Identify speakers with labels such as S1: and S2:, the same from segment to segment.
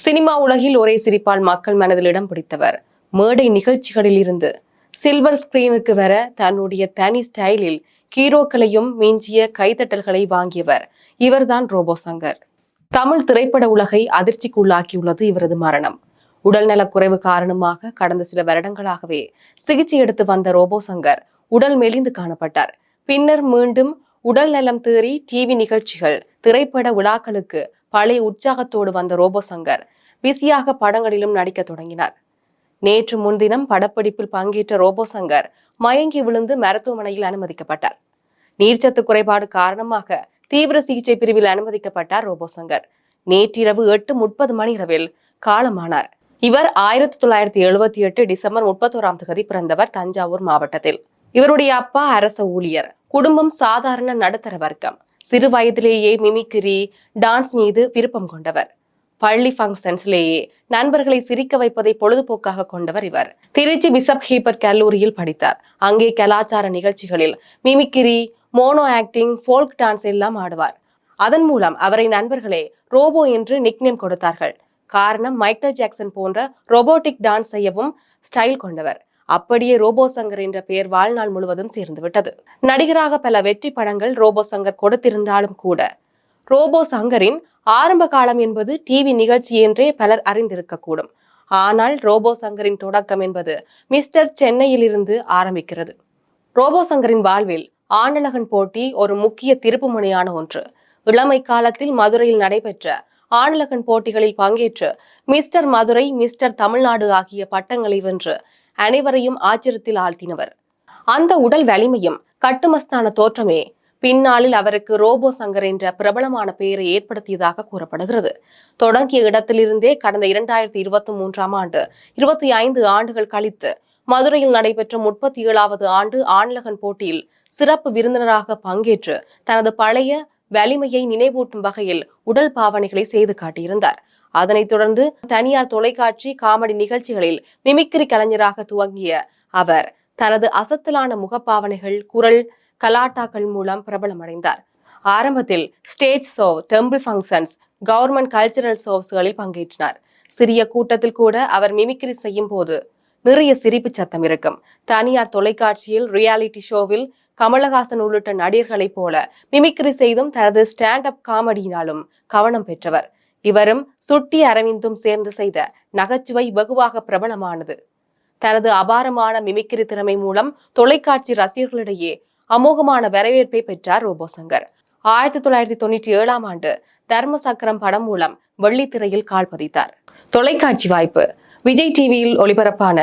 S1: Cinema உலகில் ஒரே சிரிப்பால் மக்கள் மனதில் இடம் பிடித்தவர். மேடை நிகழ்ச்சிகளில் இருந்து சில்வர் ஸ்கிரீனுக்கு வர தன்னுடைய தனி ஸ்டைலில் ஹீரோக்களையும் மிஞ்சிய கைதட்டல்களை வாங்கியவர் இவர்தான் ரோபோ சங்கர் தமிழ் திரைப்பட உலகை அதிர்ச்சிக்குள்ளாக்கியுள்ளது இவரது மரணம். உடல்நலக் குறைவு காரணமாக கடந்த சில வருடங்களாகவே சிகிச்சை எடுத்து வந்த ரோபோ சங்கர் உடல் மெலிந்து காணப்பட்டார். பின்னர் மீண்டும் உடல் நலம் தேறி டிவி நிகழ்ச்சிகள் திரைப்பட விழாக்களுக்கு பழைய உற்சாகத்தோடு வந்த ரோபோ சங்கர் பிஸியாக படங்களிலும் நடிக்க தொடங்கினார். நேற்று முன்தினம் படப்பிடிப்பில் பங்கேற்ற ரோபோ சங்கர் மயங்கி விழுந்து மருத்துவமனையில் அனுமதிக்கப்பட்டார். நீர்ச்சத்து குறைபாடு காரணமாக தீவிர சிகிச்சை பிரிவில் அனுமதிக்கப்பட்டார் ரோபோ சங்கர். நேற்றிரவு எட்டு முப்பது மணி இரவில் காலமானார். இவர் ஆயிரத்தி தொள்ளாயிரத்தி எழுபத்தி எட்டு டிசம்பர் முப்பத்தோராம் தேதி பிறந்தவர் தஞ்சாவூர் மாவட்டத்தில். இவருடைய அப்பா அரச ஊழியர் குடும்பம் சாதாரண நடுத்தர வர்க்கம். சிறு வயதிலேயே மிமிக்ரி டான்ஸ் மீது விருப்பம் கொண்டவர். பள்ளி ஃபங்க்ஷன்ஸ்லேயே நண்பர்களை சிரிக்க வைப்பதை பொழுதுபோக்காக கொண்டவர் இவர். திருச்சி பிசப் ஹீபர் கல்லூரியில் படித்தார். அங்கே கலாச்சார நிகழ்ச்சிகளில் mimicry mono acting folk dance எல்லாம் ஆடுவார். அதன் மூலம் அவரை நண்பர்களே ரோபோ என்று நிக்நேம் கொடுத்தார்கள். காரணம் மைக்கேல் ஜாக்சன் போன்ற ரோபோட்டிக் டான்ஸ் செய்யவும் ஸ்டைல் கொண்டவர். அப்படியே ரோபோ சங்கர் என்ற பெயர் வாழ்நாள் முழுவதும் சேர்ந்துவிட்டது நடிகராக பல வெற்றி படங்கள் ரோபோ சங்கர் கொடுத்திருந்தாலும் கூட ரோபோ சங்கரின் ஆரம்ப காலம் என்பது டிவி நிகழ்ச்சி என்றே பலர் அறிந்திருக்கக்கூடும். ஆனால் ரோபோ சங்கரின் தொடக்கம் என்பது மிஸ்டர் சென்னையிலிருந்து ஆரம்பிக்கிறது. ரோபோ சங்கரின் வாழ்வில் ஆண்டழகன் போட்டி ஒரு முக்கிய திருப்புமுனையான ஒன்று. இளமை காலத்தில் மதுரையில் நடைபெற்ற ஆண்டழகன் போட்டிகளில் பங்கேற்று மிஸ்டர் மதுரை மிஸ்டர் தமிழ்நாடு ஆகிய பட்டங்களை வென்று அனைவரையும் ஆச்சரியத்தில் ஆழ்த்தினவர். அந்த உடல் வலிமையும் கட்டுமஸ்தான தோற்றமே பின்னாளில் அவருக்கு ரோபோ சங்கர் என்ற பிரபலமான பெயரை ஏற்படுத்தியதாக கூறப்படுகிறது. தொடங்கிய இடத்திலிருந்தே கடந்த இரண்டாயிரத்தி இருபத்தி மூன்றாம் ஆண்டு இருபத்தி ஐந்து ஆண்டுகள் கழித்து மதுரையில் நடைபெற்ற முப்பத்தி ஏழாவது ஆண்டு ஆண்லகன் போட்டியில் சிறப்பு விருந்தினராக பங்கேற்று தனது பழைய வலிமையை நினைவூட்டும் வகையில் உடல் பாவனைகளை செய்து காட்டியிருந்தார். அதனைத் தொடர்ந்து தனியார் தொலைக்காட்சி காமெடி நிகழ்ச்சிகளில் மிமிக்ரி கலைஞராக துவங்கிய அவர் தனது அசத்தலான முகப்பாவனைகள் குரல் கலாட்டாக்கள் மூலம் பிரபலமடைந்தார். ஆரம்பத்தில் stage show temple functions government cultural ஷோஸ்களில் பங்கேற்றினார். சிறிய கூட்டத்தில் கூட அவர் மிமிக்ரி செய்யும் போது நிறைய சிரிப்பு சத்தம் இருக்கும். தனியார் தொலைக்காட்சியில் ரியாலிட்டி ஷோவில் கமலஹாசன் உள்ளிட்ட நடிகர்களைப் போல மிமிக்ரி செய்தும் தனது ஸ்டாண்ட் அப் காமெடியினாலும் கவனம் பெற்றவர். இவரும் சுட்டி அரவிந்தும் சேர்ந்து செய்த நகைச்சுவை வெகுவாக பிரபலமானது. தனது அபாரமான மிமிக்ரி திறமை மூலம் தொலைக்காட்சி ரசிகர்களிடையே அமோகமான வரவேற்பை பெற்றார் ரோபோசங்கர். ஆயிரத்தி தொள்ளாயிரத்தி தொண்ணூற்றி ஏழாம் ஆண்டு தர்ம சக்கரம் படம் மூலம் வெள்ளித்திரையில் கால் பதித்தார். தொலைக்காட்சி வாய்ப்பு. விஜய் டிவியில் ஒளிபரப்பான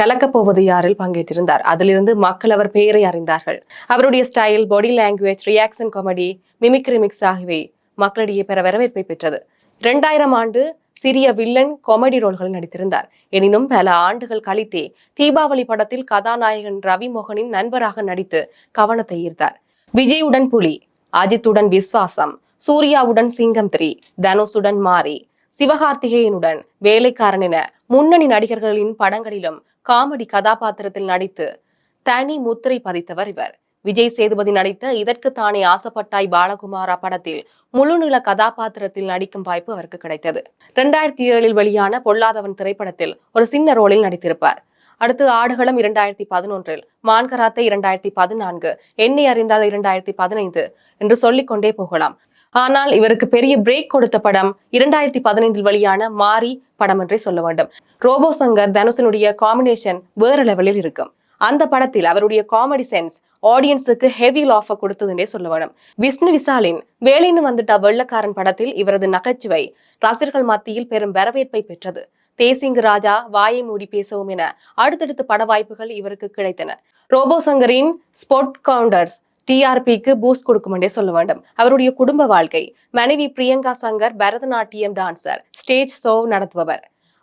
S1: கலக்கப்போவது யாரில் பங்கேற்றிருந்தார்? அதிலிருந்து மக்கள் அவர் பெயரை அறிந்தார்கள். அவருடைய style body language reaction comedy mimicry mix ஆகியவை மக்களிடையே பெற வரவேற்பை பெற்றது. இரண்டாயிரம் ஆண்டு சிறிய வில்லன் காமெடி ரோல்களில் நடித்திருந்தார். எனினும் பல ஆண்டுகள் கழித்தே தீபாவளி படத்தில் கதாநாயகன் ரவி மோகனின் நண்பராக நடித்து கவனத்தை ஈர்த்தார். விஜயுடன் புலி அஜித்துடன் விஸ்வாசம் சூர்யாவுடன் சிங்கம் த்ரீ தனுஷுடன் மாரி சிவகார்த்திகேயனுடன் வேலைக்காரன் என முன்னணி நடிகர்களின் படங்களிலும் காமெடி கதாபாத்திரத்தில் நடித்து தனி முத்திரை பதித்தவர் இவர். விஜய் சேதுபதி நடித்த இதற்கு தானே ஆசைப்பட்டாய் பாலகுமாரா படத்தில் முழுநில கதாபாத்திரத்தில் நடிக்கும் வாய்ப்பு அவருக்கு கிடைத்தது. இரண்டாயிரத்தி ஏழில் வெளியான பொல்லாதவன் திரைப்படத்தில் ஒரு சின்ன ரோலில் நடித்திருப்பார். அடுத்து ஆடுகளம் இரண்டாயிரத்தி பதினொன்றில் மான்கராத்தை இரண்டாயிரத்தி பதினான்கு எண்ணி அறிந்தால் இரண்டாயிரத்தி பதினைந்து என்று சொல்லிக்கொண்டே போகலாம். ஆனால் இவருக்கு பெரிய பிரேக் கொடுத்த படம் இரண்டாயிரத்தி பதினைந்தில் வெளியான மாரி படம் என்றே சொல்ல வேண்டும். ரோபோ சங்கர் தனுசனுடைய காம்பினேஷன் வேற லெவலில் இருக்கும். அந்த படத்தில் அவருடைய காமெடி சென்ஸ் ஆடியன்ஸுக்கு ஹெவி லாஃபை கொடுத்ததுன்றே சொல்ல வேணும். விஷ்ணு விசாலின் வேலைன்னு வந்துட்ட வெள்ளக்காரன் படத்தில் இவரது நகைச்சுவை ரசிகர்கள் மத்தியில் பெரும் வரவேற்பை பெற்றது. தேசிங்கு ராஜா வாயை மூடி பேசவும் என அடுத்தடுத்து பட வாய்ப்புகள் இவருக்கு கிடைத்தன. ரோபோ சங்கரின் ஸ்போர்ட் கவுண்டர்ஸ் டிஆர்பிக்கு பூஸ்ட் கொடுக்கும் என்றே சொல்ல வேண்டும். அவருடைய குடும்ப வாழ்க்கை மனைவி Priyanka Shankar Bharatanatyam dancer stage show நடத்துபவர்.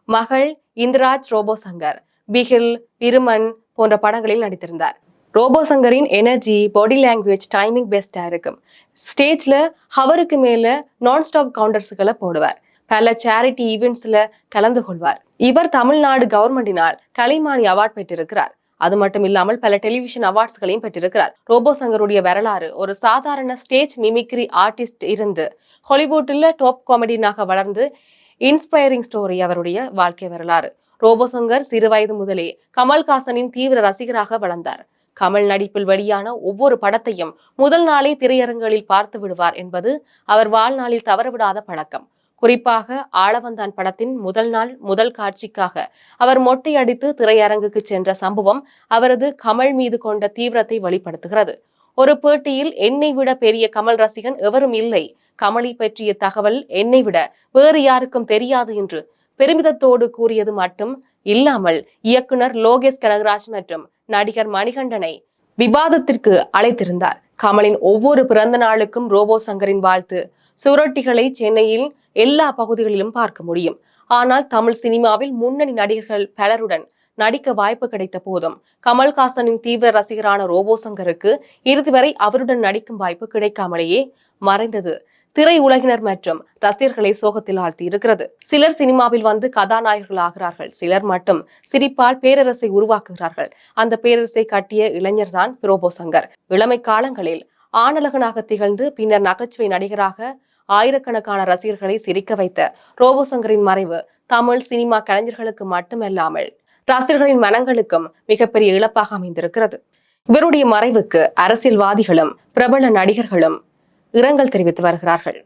S1: மகள் இந்திராஜ் ரோபோ சங்கர் பிகில் இருமன் போன்ற படங்களில் நடித்திருந்தார். ரோபோ சங்கரின் எனர்ஜி பாடி லாங்குவேஜ் டைமிங் பெஸ்டா இருக்கும். ஸ்டேஜ்ல ஹவருக்கு மேல நான் ஸ்டாப் கவுண்டர்ஸ்களை போடுவார். பல சேரிட்டி ஈவெண்ட்ஸ்ல கலந்து கொள்வார். இவர் தமிழ்நாடு கவர்மெண்டினால் கலைமானி அவார்ட் பெற்றிருக்கிறார். அது மட்டும் இல்லாமல் பல டெலிவிஷன் அவார்ட்ஸ்களையும் பெற்றிருக்கிறார். ரோபோ சங்கருடைய வரலாறு ஒரு சாதாரண ஸ்டேஜ் மிமிக்ரி ஆர்டிஸ்ட் இருந்து ஹாலிவுட்ல டாப் காமெடியனாக வளர்ந்து இன்ஸ்பைரிங் ஸ்டோரி அவருடைய வாழ்க்கை வரலாறு. ரோபோசங்கர் சிறுவயது முதலே கமல்ஹாசனின் தீவிர ரசிகராக வளர்ந்தார். கமல் நடிப்பில் வெளியான ஒவ்வொரு படத்தையும் முதல் நாளே திரையரங்குகளில் பார்த்து விடுவார் என்பது அவர் வாழ்நாளில் தவறவிடாத பழக்கம். குறிப்பாக ஆளவந்தான் படத்தின் முதல் நாள் முதல் காட்சிக்காக அவர் மொட்டை அடித்து திரையரங்குக்கு சென்ற சம்பவம் அவரது கமல் மீது கொண்ட தீவிரத்தை வெளிப்படுத்துகிறது. ஒரு பேட்டியில் என்னை விட பெரிய கமல் ரசிகன் எவரும் இல்லை. கமலை பற்றிய தகவல் என்னை விட வேறு யாருக்கும் தெரியாது என்று பெருமிதத்தோடு கூறியது மட்டும் இல்லாமல் இயக்குனர் லோகேஷ் கனகராஜ் மற்றும் நடிகர் மணிகண்டனை விவாதத்திற்கு அழைத்திருந்தார். கமலின் ஒவ்வொரு பிறந்த நாளுக்கும் ரோபோ சங்கரின் வாழ்த்து. சுரட்டிகளை சென்னையில் எல்லா பகுதிகளிலும் பார்க்க முடியும். ஆனால் தமிழ் சினிமாவில் முன்னணி நடிகர்கள் பலருடன் நடிக்க வாய்ப்பு கிடைத்த போதும் கமல்ஹாசனின் தீவிர ரசிகரான ரோபோ சங்கருக்கு இறுதிவரை அவருடன் நடிக்கும் வாய்ப்பு கிடைக்காமலேயே மறைந்தது. திரை உலகினர் மற்றும் ரசிகர்களை சோகத்தில் ஆழ்த்தி இருக்கிறது சிலர் சினிமாவில் வந்து கதாநாயகர்கள் ஆகிறார்கள் சிலர் மட்டும் சிரிப்பால் பேரரசை உருவாக்குகிறார்கள். அந்த பேரரசை கட்டிய இளைஞர்தான் ரோபோ சங்கர். இளமை காலங்களில் ஆணழகனாக திகழ்ந்து பின்னர் நகைச்சுவை நடிகராக ஆயிரக்கணக்கான ரசிகர்களை சிரிக்க வைத்த ரோபோ சங்கரின் மறைவு தமிழ் சினிமா கலைஞர்களுக்கு மட்டுமல்லாமல் ரசிகர்களின் மனங்களுக்கும் மிகப்பெரிய இழப்பாக அமைந்திருக்கிறது. இவருடைய மறைவுக்கு அரசியல்வாதிகளும் பிரபல நடிகர்களும் இரங்கல் தெரிவித்து வருகிறார்கள்.